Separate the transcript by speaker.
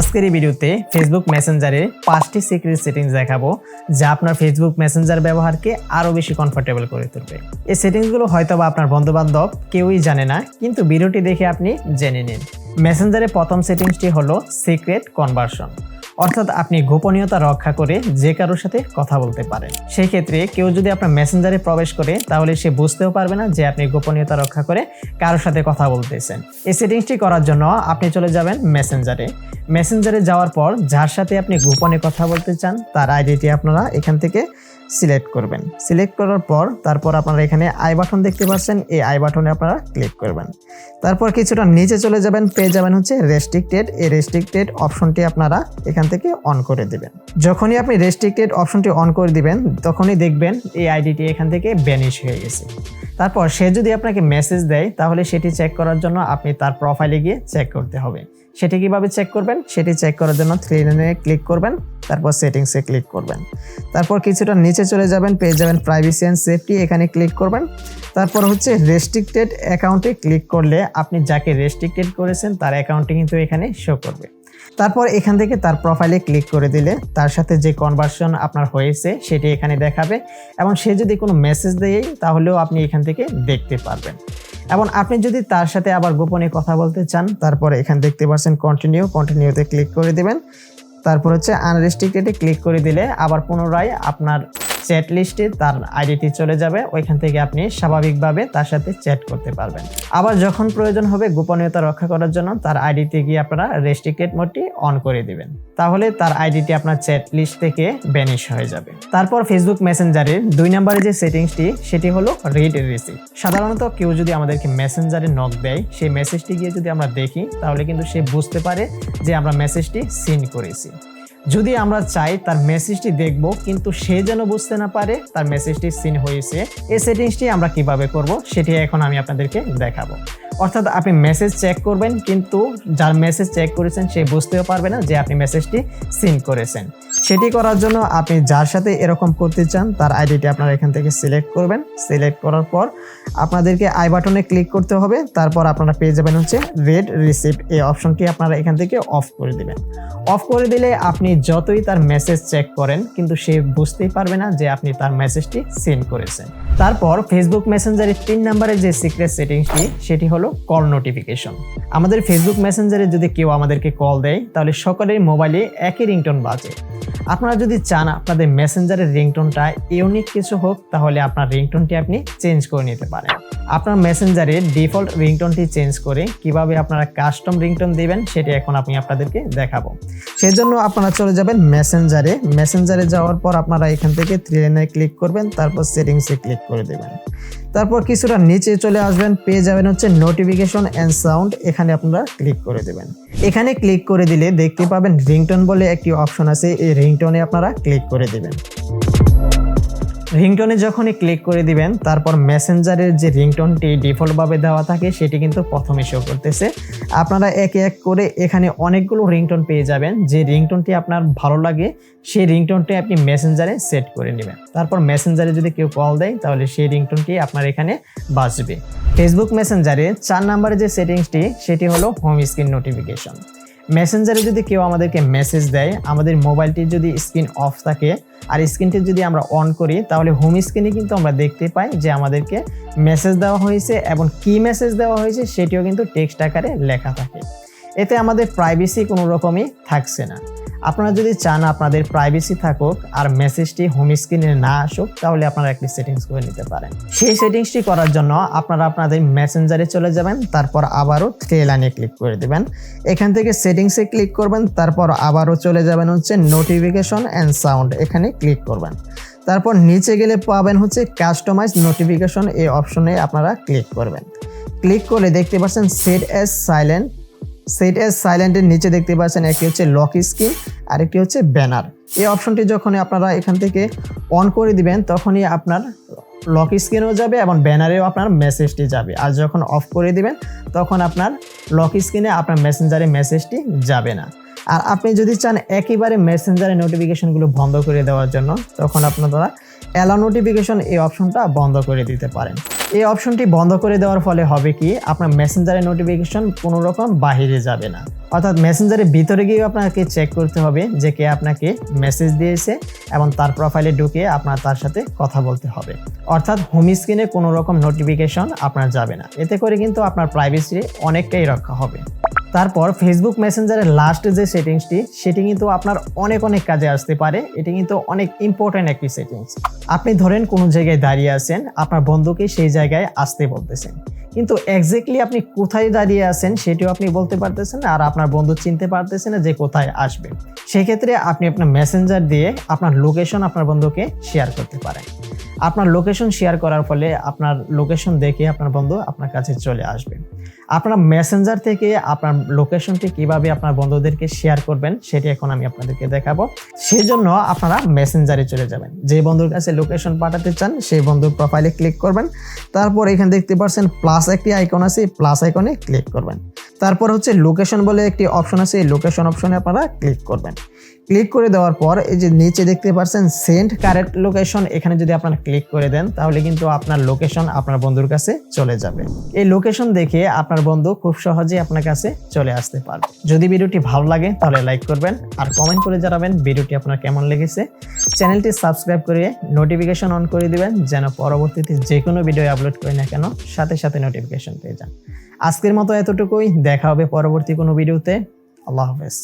Speaker 1: আজকের এই ভিডিওতে ফেসবুক মেসেঞ্জারে পাঁচটি সিক্রেট সেটিংস দেখাবো, যা আপনার ফেসবুক মেসেঞ্জার ব্যবহারকে আরও বেশি কমফর্টেবল করে তুলবে। এই সেটিংসগুলো হয়তো বা আপনার বন্ধুবান্ধব কেউই জানে না, কিন্তু ভিডিওটি দেখে আপনি জেনে নিন। মেসেঞ্জারে প্রথম সেটিংসটি হলো সিক্রেট কনভার্সন অর্থাৎ আপনি গোপনীয়তা রক্ষা করে যে কারোর সাথে কথা বলতে পারেন। সেই ক্ষেত্রে কেউ যদি আপনার মেসেঞ্জারে প্রবেশ করে, তাহলে সে বুঝতেও পারবে না যে আপনি গোপনীয়তা রক্ষা করে কারোর সাথে কথা বলতেছেন। এই সেটিংসটি করার জন্য আপনি চলে যাবেন মেসেঞ্জারে মেসেঞ্জারে যাওয়ার পর, যার সাথে আপনি গোপনে কথা বলতে চান, তার আইডিটি আপনারা এখান থেকে সিলেক্ট করবেন। সিলেক্ট করার পর তারপর আপনারা এখানে আই বাটন দেখতে পাচ্ছেন। এই আই বাটনে আপনারা ক্লিক করবেন। তারপর কিছুটা নিচে চলে যাবেন, পেয়ে যাবেন হচ্ছে রেস্ট্রিক্টেড এই রেস্ট্রিক্টেড অপশনটি আপনারা এখান থেকে অন করে দিবেন। যখনই আপনি রেস্ট্রিক্টেড অপশনটি অন করে দিবেন, তখনই দেখবেন এই আইডিটি এখান থেকে ব্যানিশ হয়ে গেছে। তারপর সে যদি আপনাকে মেসেজ দেয়, তাহলে সেটি চেক করার জন্য আপনি তার প্রোফাইলে গিয়ে চেক করতে হবে। সেটি কীভাবে চেক করবেন? সেটি চেক করার জন্য থ্রি লাইনে ক্লিক করবেন, তারপর সেটিংসে ক্লিক করবেন। তারপর কিছুটা নিচে চলে যাবেন, পেয়ে যাবেন প্রাইভেসি অ্যান্ড সেফটি এখানে ক্লিক করবেন। তারপর হচ্ছে রেস্ট্রিক্টেড অ্যাকাউন্টে ক্লিক করলে আপনি যাকে রেস্ট্রিক্টেড করেছেন, তার অ্যাকাউন্টে কিন্তু এখানে শো করবে। তারপর এখান থেকে তার প্রোফাইলে ক্লিক করে দিলে তার সাথে যে কনভার্সন আপনার হয়েছে, সেটি এখানে দেখাবে। এবং সে যদি কোনো মেসেজ দেয়, তাহলেও আপনি এখান থেকে দেখতে পারবেন। এবং আপনি যদি তার সাথে আবার গোপনে কথা বলতে চান, তারপরে এখানে দেখতে পাচ্ছেন কন্টিনিউ কন্টিনিউতে ক্লিক করে দেবেন। তারপর হচ্ছে আনরেস্ট্রিক্টেডে ক্লিক করে দিলে আবার পুনরায় আপনার চ্যাট লিস্টে তার আইডিটি চলে যাবে। ওইখান থেকে আপনি স্বাভাবিকভাবে তার সাথে চ্যাট করতে পারবেন। আবার যখন প্রয়োজন হবে গোপনীয়তা রক্ষা করার জন্য তার আইডিতে গিয়ে আপনারা রেস্ট্রিক্টেড মোডটি অন করে দিবেন। তাহলে তার আইডিটি আপনার চ্যাট লিস্ট থেকে ব্যানিশ হয়ে যাবে। তারপর ফেসবুক মেসেঞ্জারের দুই নম্বরে যে সেটিংসটি সেটি হলো রিড রিসিভ সাধারণত কেউ যদি আমাদেরকে মেসেঞ্জারে নক দেয়, সেই মেসেজটি গিয়ে যদি আমরা দেখি, তাহলে কিন্তু সে বুঝতে পারে যে আমরা মেসেজটি সিন করেছি। যদি আমরা চাই তার মেসেজটি দেখব, কিন্তু সে যেন বুঝতে না পারে তার মেসেজটি সিন হয়েছে, এই সেটিংসটি আমরা কীভাবে করব সেটি এখন আমি আপনাদেরকে দেখাবো। অর্থাৎ আপনি মেসেজ চেক করবেন, কিন্তু যার মেসেজ চেক করেছেন সে বুঝতেও পারবে না যে আপনি মেসেজটি সিন করেছেন। সেটি করার জন্য আপনি যার সাথে এরকম করতে চান, তার আইডিটি আপনারা এখান থেকে সিলেক্ট করবেন। সিলেক্ট করার পর আপনাদেরকে আই বাটনে ক্লিক করতে হবে। তারপর আপনারা পেয়ে যাবেন হচ্ছে রেড রিসিপ্ট এই অপশনটি আপনারা এখান থেকে অফ করে দিবেন। অফ করে দিলে আপনি যতই তার মেসেজ চেক করেন, কিন্তু সে বুঝতেই পারবে না যে আপনি তার মেসেজটি সেন্ড করেছেন। তারপর ফেসবুক মেসেঞ্জারের তিন নম্বরের যে সিক্রেট সেটিংসটি সেটি হলো কল নোটিফিকেশন আমাদের ফেসবুক মেসেঞ্জারে যদি কেউ আমাদেরকে কল দেয়, তাহলে সকলের মোবাইলে একই রিংটোন বাজে। আপনারা যদি চান আপনাদের মেসেঞ্জারের রিংটোনটা ইউনিক কিছু হোক, তাহলে আপনার রিংটোনটি আপনি চেঞ্জ করে নিতে পারেন। আপনার মেসেঞ্জারে ডিফল্ট রিংটোনটি চেঞ্জ করে কীভাবে আপনারা কাস্টম রিংটোন দিবেন, সেটি এখন আমি আপনাদেরকে দেখাবো। সেজন্য আপনারা চলে যাবেন মেসেঞ্জারে মেসেঞ্জারে যাওয়ার পর আপনারা এখান থেকে থ্রি লাইনে ক্লিক করবেন, তারপর সেটিংসে ক্লিক করে দেবেন। তারপর কিছুটা নিচে চলে আসবেন, পেয়ে যাবেন হচ্ছে নোটিফিকেশন অ্যান্ড সাউন্ড এখানে আপনারা ক্লিক করে দেবেন। এখানে ক্লিক করে দিলে দেখতে পাবেন রিংটোন বলে একটি অপশন আছে, এই রিংটোনে আপনারা ক্লিক করে দেবেন। রিংটনে যখনই ক্লিক করে দিবেন, তারপর মেসেঞ্জারের যে রিংটনটি ডিফল্টভাবে দেওয়া থাকে, সেটি কিন্তু প্রথমে শো করতেছে। আপনারা একে এক করে এখানে অনেকগুলো রিংটোন পেয়ে যাবেন। যে রিংটোনটি আপনার ভালো লাগে, সেই রিংটোনটি আপনি মেসেঞ্জারে সেট করে নেবেন। তারপর মেসেঞ্জারে যদি কেউ কল দেয়, তাহলে সেই রিংটোনটি আপনার এখানে বাজবে। ফেসবুক মেসেঞ্জারে চার নম্বরে যে সেটিংসটি, সেটি হলো হোম স্ক্রিন নোটিফিকেশন মেসেঞ্জারে যদি কেউ আমাদেরকে মেসেজ দেয়, আমাদের মোবাইলটির যদি স্ক্রিন অফ থাকে আর স্ক্রিনটি যদি আমরা অন করি, তাহলে হোম স্ক্রিনে কিন্তু আমরা দেখতে পাই যে আমাদেরকে মেসেজ দেওয়া হয়েছে এবং কি মেসেজ দেওয়া হয়েছে সেটিও কিন্তু টেক্সট আকারে লেখা থাকে। এতে আমাদের প্রাইভেসি কোনো রকমই থাকছে না। আপনারা যদি চান আপনাদের প্রাইভেসি থাকুক আর মেসেজটি হোম স্ক্রিনে না আসুক, তাহলে আপনারা একটি সেটিংস করে নিতে পারেন। সেই সেটিংসটি করার জন্য আপনারা আপনাদের মেসেঞ্জারে চলে যাবেন, তারপর আবারও থ্রি লাইনে ক্লিক করে দেবেন। এখান থেকে সেটিংসে ক্লিক করবেন, তারপর আবারও চলে যাবেন হচ্ছে নোটিফিকেশন অ্যান্ড সাউন্ড এখানে ক্লিক করবেন। তারপর নিচে গেলে পাবেন হচ্ছে কাস্টমাইজ নোটিফিকেশন এই অপশনে আপনারা ক্লিক করবেন। ক্লিক করে দেখতে পাচ্ছেন set as silent set as সাইলেন্টের নিচে দেখতে পাচ্ছেন, একটি হচ্ছে লক স্ক্রিন আর একটি হচ্ছে ব্যানার এই অপশনটি যখন আপনারা এখান থেকে অন করে দিবেন, তখনই আপনার লক স্ক্রিনও যাবে এবং ব্যানারেও আপনার মেসেজটি যাবে। আর যখন অফ করে দিবেন, তখন আপনার লক স্ক্রিনে আপনার মেসেঞ্জারে মেসেজটি যাবে না। আর আপনি যদি চান একেবারে মেসেঞ্জারের নোটিফিকেশনগুলো বন্ধ করে দেওয়ার জন্য, তখন আপনারা অ্যালাউ নোটিফিকেশন এই অপশনটা বন্ধ করে দিতে পারেন। এই অপশনটি বন্ধ করে দেওয়ার ফলে হবে কি, আপনার মেসেঞ্জারের নোটিফিকেশন কোনো রকম বাহিরে যাবে না। অর্থাৎ মেসেঞ্জারের ভিতরে গিয়ে আপনাকে চেক করতে হবে যে কে আপনাকে মেসেজ দিয়েছে এবং তার প্রোফাইলে ঢুকে আপনার তার সাথে কথা বলতে হবে। অর্থাৎ হোম স্ক্রিনে কোনো রকম নোটিফিকেশন আপনার যাবে না। এতে করে কিন্তু আপনার প্রাইভেসি অনেকটাই রক্ষা হবে। তারপর ফেসবুক মেসেঞ্জারের লাস্ট যে সেটিংসটি সেটি কিন্তু আপনার অনেক অনেক কাজে আসতে পারে। এটি কিন্তু অনেক ইম্পর্ট্যান্ট একটি সেটিংস আপনি ধরেন কোনো জায়গায় দাঁড়িয়ে আছেন, আপনার বন্ধুকে সেই জায়গায় আসতে বলতেছেন। কিন্তু এক্স্যাক্টলি আপনি কোথায় দাঁড়িয়ে আছেন, সেটিও আপনি বলতে পারতেছেন আর আপনার বন্ধু চিনতে পারতেছেন না যে কোথায় আসবে। সেক্ষেত্রে আপনি আপনার মেসেঞ্জার দিয়ে আপনার লোকেশন আপনার বন্ধুকে শেয়ার করতে পারেন। আপনার লোকেশন শেয়ার করার ফলে আপনার লোকেশন দেখে আপনার বন্ধু আপনার কাছে চলে আসবে। আপনার মেসেঞ্জার থেকে আপনার লোকেশনটি কীভাবে আপনার বন্ধুদেরকে শেয়ার করবেন, সেটি এখন আমি আপনাদেরকে দেখাবো। সেই জন্য আপনারা মেসেঞ্জারে চলে যাবেন। যে বন্ধুর কাছে লোকেশন পাঠাতে চান, সেই বন্ধুর প্রোফাইলে ক্লিক করবেন। তারপর এখানে দেখতে পাচ্ছেন প্লাস একটি আইকন আছে প্লাস আইকনে ক্লিক করবেন। তারপর হচ্ছে লোকেশন বলে একটি অপশন আছে লোকেশন অপশনে আপনারা ক্লিক করবেন। ক্লিক করে দেওয়ার পর এই যে নিচে দেখতে পাচ্ছেন সেন্ড কারেক্ট লোকেশন এখানে যদি আপনারা ক্লিক করে দেন, তাহলে কিন্তু আপনার লোকেশন আপনার বন্ধুর কাছে চলে যাবে। এই লোকেশন দেখে আপনার বন্ধু খুব সহজেই আপনার কাছে চলে আসতে পারবে। যদি ভিডিওটি ভালো লাগে, তাহলে লাইক করবেন, আর কমেন্ট করে জানাবেন ভিডিওটি আপনার কেমন লেগেছে। চ্যানেলটি সাবস্ক্রাইব করে নোটিফিকেশন অন করে দিবেন, যেন পরবর্তীতে যে কোনো ভিডিও আপলোড করি না কেন, সাথে সাথে নোটিফিকেশন পেয়ে যান। আজকের মতো এতটুকুই, দেখা হবে পরবর্তী কোনো ভিডিওতে আল্লাহ হাফেজ।